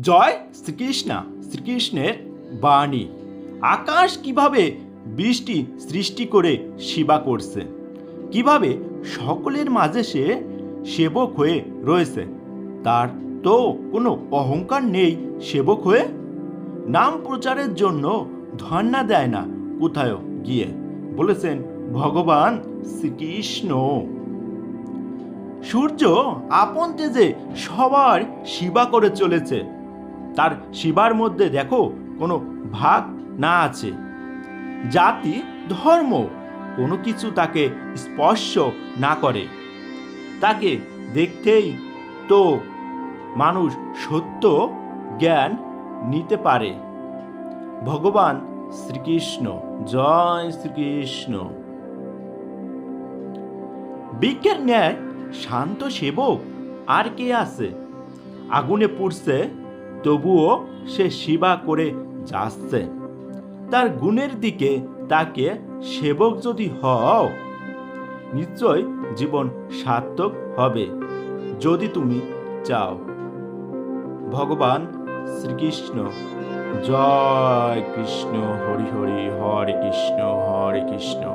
জয় শ্রীকৃষ্ণ, শ্রীকৃষ্ণের বাণী। আকাশ কীভাবে বৃষ্টি সৃষ্টি করে সেবা করছে? কীভাবে সকলের মাঝে সে সেবক হয়ে রয়েছে? তার তো কোনো অহংকার নেই সেবক হয়ে? নাম প্রচারের জন্য ধর্ণা দেয় না কোথায় গিয়ে? বলেছেন ভগবান শ্রীকৃষ্ণ। সূর্য আপন তেজে সবার সেবা করে চলেছে। তার শিবার মধ্যে দেখো কোনো ভাগ না আছে। জাতি, ধর্ম কোনো কিছু তাকে স্পর্শ না করে। তাকে দেখতেই তো মানুষ সত্য, জ্ঞান নিতে পারে। ভগবান শ্রীকৃষ্ণ, জয় শ্রীকৃষ্ণ। বিজ্ঞান ন্যায় শান্ত সেবক আর কে আছে? আগুনে পুড়ছে তবুও সে সেবা করে যাচ্ছে। তার গুণের দিকে তাকে সেবক যদি হও, নিশ্চয় জীবন সার্থক হবে যদি তুমি চাও। ভগবান শ্রীকৃষ্ণ, জয় কৃষ্ণ, হরি হরি, হরে কৃষ্ণ হরে কৃষ্ণ।